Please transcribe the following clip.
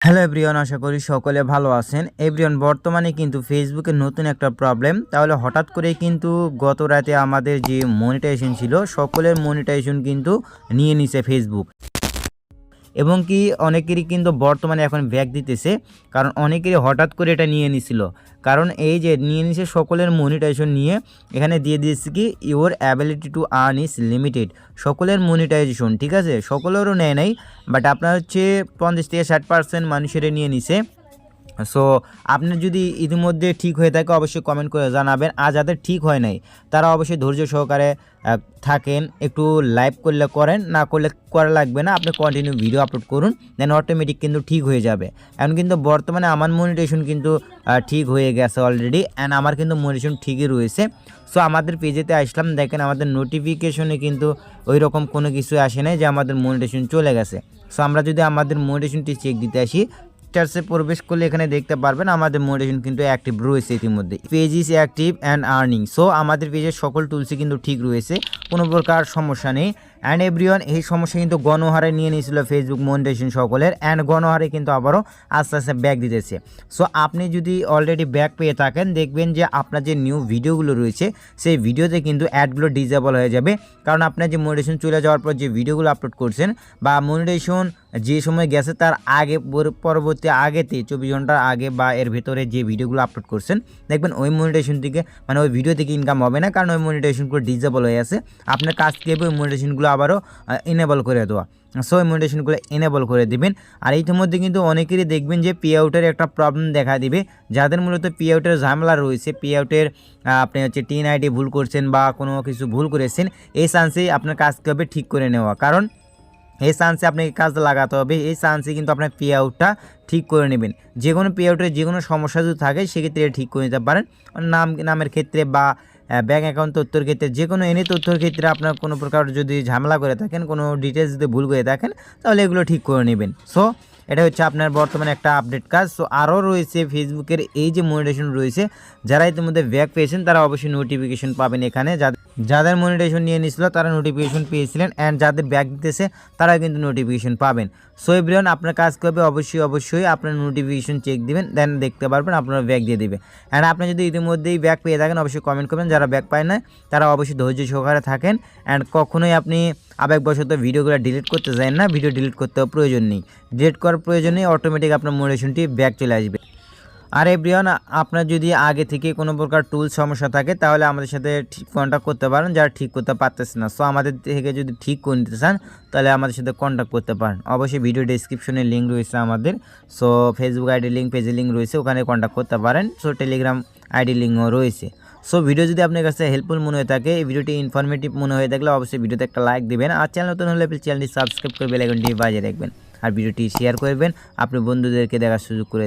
Hello everyone, আশা করি সকলে ভালো আছেন। এভরিওয়ান, বর্তমানে কিন্তু ফেসবুকে নতুন একটা প্রবলেম। তাহলে হঠাৎ করে কিন্তু গত রাতে আমাদের যে মনিটাইজেশন ছিল, সকলের মনিটাইজেশন কিন্তু নিয়ে নিছে ফেসবুক এবং কি অনেকেরই কিন্তু বর্তমানে এখন ব্যাগ দিতেছে, কারণ অনেকেরই হঠাৎ করে এটা নিয়ে নিছিল। কারণ এই যে নিয়ে নিছে সকলের মনিটাইজেশন নিয়ে, এখানে দিয়ে দিয়েছে কি your ability to earn is limited সকলের মনিটাইজেশন ঠিক আছে? সকলেরও নেয় নাই বাট আপনার হচ্ছে পঞ্চাশ থেকে ষাট পার্সেন্ট মানুষের নিয়ে নিছে। সো আপনার যদি ইতিমধ্যে ঠিক হয়ে থাকে, অবশ্যই কমেন্ট করে জানাবেন। আর যাদের ঠিক হয় নাই, তারা অবশ্যই ধৈর্য সহকারে থাকেন। একটু লাইভ করলে করেন, না করলে করা লাগবে না। আপনি কন্টিনিউ ভিডিও আপলোড করুন দেন অটোমেটিক কিন্তু ঠিক হয়ে যাবে। এখন কিন্তু বর্তমানে আমার মনিটেশন কিন্তু ঠিক হয়ে গেছে অলরেডি অ্যান্ড আমার কিন্তু মনিটেশন ঠিকই রয়েছে। সো আমাদের পেজেতে আসলাম, দেখেন আমাদের নোটিফিকেশনে কিন্তু ওই রকম কোনো কিছু আসে নাই যে আমাদের মনিটেশন চলে গেছে। সো আমরা যদি আমাদের মনিটেশনটি চেক দিতে আসি স্টার্সে প্রবেশ করলে এখানে দেখতে পারবেন আমাদের মোটিভেশন কিন্তু অ্যাক্টিভ রয়েছে ইতিমধ্যে। Page is active and earning so আমাদের পেজের সকল টুলসই কিন্তু ঠিক রয়েছে, কোনো প্রকার সমস্যা নেই। অ্যান্ড এভরিওয়ান, এই সমস্যা কিন্তু গণহারে নিয়ে নিয়েছিল ফেসবুক মনিটাইজেশন সকলের অ্যান্ড গণহারে কিন্তু আবারও আস্তে আস্তে ব্যাক দিতেছে। সো আপনি যদি অলরেডি ব্যাক পেয়ে থাকেন, দেখবেন যে আপনার যে নিউ ভিডিওগুলো রয়েছে, সেই ভিডিওতে কিন্তু অ্যাডগুলো ডিজেবল হয়ে যাবে। কারণ আপনার যে মনিটেশন চলে যাওয়ার পর যে ভিডিওগুলো আপলোড করছেন, বা মনিটেশন যে সময় গেছে, তার আগে, পর- পরবর্তী আগেতে চব্বিশ ঘণ্টার আগে বা এর ভেতরে যে ভিডিওগুলো আপলোড করছেন, দেখবেন ওই মনিটেশন থেকে মানে ওই ভিডিও থেকে ইনকাম হবে না, কারণ ওই মনিটেশনগুলো ডিজেবল হয়ে আছে। আপনার কাজ থেকে ওই মনিটেশনগুলো আবারও এনেবল করে দেওয়া। সো ওই মনিটেশনগুলো এনেবল করে দিবেন। আর ইতিমধ্যে কিন্তু অনেকেরই দেখবেন যে পে আউটের একটা প্রবলেম দেখা দিবে। যাদের মূলত পে আউটের ঝামেলা রয়েছে পে আউটের আপনি হচ্ছে টিন আইডি ভুল করছেন বা কোনো কিছু ভুল করেছেন, এই চান্সেই আপনার কাজকে হবে ঠিক করে নেওয়া। কারণ, এই চান্সে আপনাকে কাজ লাগাতে হবে, এই চান্সে কিন্তু আপনার পে আউটটা ঠিক করে নেবেন। যে কোনো পে আউটের যে কোনো সমস্যা যদি থাকে, সেক্ষেত্রে ঠিক করে নিতে পারেন। নাম, নামের ক্ষেত্রে বা ব্যাঙ্ক অ্যাকাউন্ট তথ্যর ক্ষেত্রে যে কোনো এনে তথ্যর ক্ষেত্রে আপনার কোনো প্রকার যদি ঝামেলা করে থাকেন, কোনো ডিটেলস যদি ভুল করে থাকেন, তাহলে এগুলো ঠিক করে নেবেন। সো এটা হচ্ছে আপনার বর্তমানে একটা আপডেট কাজ। সো আরও রয়েছে ফেসবুকের এই যে মনিটেশন রয়েছে, যারা ইতিমধ্যে ব্যাক পেয়েছেন, তারা অবশ্যই নোটিফিকেশন পাবেন এখানে। যাদের যাদের মনিটেশন নিয়ে নিয়েছিল, তারা নোটিফিকেশন পেয়েছিলেন অ্যান্ড যাদের ব্যাক দিতেছে তারা কিন্তু নোটিফিকেশন পাবেন। সো এভরিওয়ান আপনার কাজ করবে, অবশ্যই অবশ্যই আপনার নোটিফিকেশন চেক দিবেন দেন দেখতে পারবেন আপনার ব্যাক দিয়ে দেবে। অ্যান্ড আপনি যদি ইতিমধ্যেই ব্যাক পেয়ে থাকেন, অবশ্যই কমেন্ট করবেন, যারা ব্যাক পায় না তারা অবশ্যই ধৈর্য সহকারে থাকেন। অ্যান্ড কখনোই আপনি আবেগবশত ভিডিওগুলো ডিলিট করতে চান না ভিডিও ডিলিট করতেও প্রয়োজন নেই। ডিলিট করার প্রয়োজন নেই অটোমেটিক আপনার মোটিভেশনটি ব্যাক চলে আসবে। আর এভরিওয়ান আপনার যদি আগে থেকে কোনো প্রকার টুল সমস্যা থাকে, তাহলে আমাদের সাথে কন্ট্যাক্ট করতে পারেন, যারা ঠিক করতে পারতেছে না। সো আমাদের থেকে যদি ঠিক করে নিতে চান, তাহলে আমাদের সাথে কন্ট্যাক্ট করতে পারেন। অবশ্যই ভিডিও ডিসক্রিপশনে লিঙ্ক রয়েছে আমাদের। সো ফেসবুক আইডি লিঙ্ক পেজের লিঙ্ক রয়েছে, ওখানে কন্ট্যাক্ট করতে পারেন। সো টেলিগ্রাম আইডি লিঙ্কও রয়েছে। সো ভিডিও যদি আপনার কাছে হেল্পফুল মনে হয়ে থাকে এই ভিডিওটি ইনফরমেটিভ মনে হয়ে থাকলে অবশ্যই ভিডিওতে একটা লাইক দিবেন। আর চ্যানেল নতুন হলে চ্যানেলটি সাবস্ক্রাইব করে বেলাইকনটি বাজিয়ে রাখবেন। আর ভিডিওটি শেয়ার করবেন। আপনি বন্ধুদেরকে দেখার সুযোগ করে দেবেন।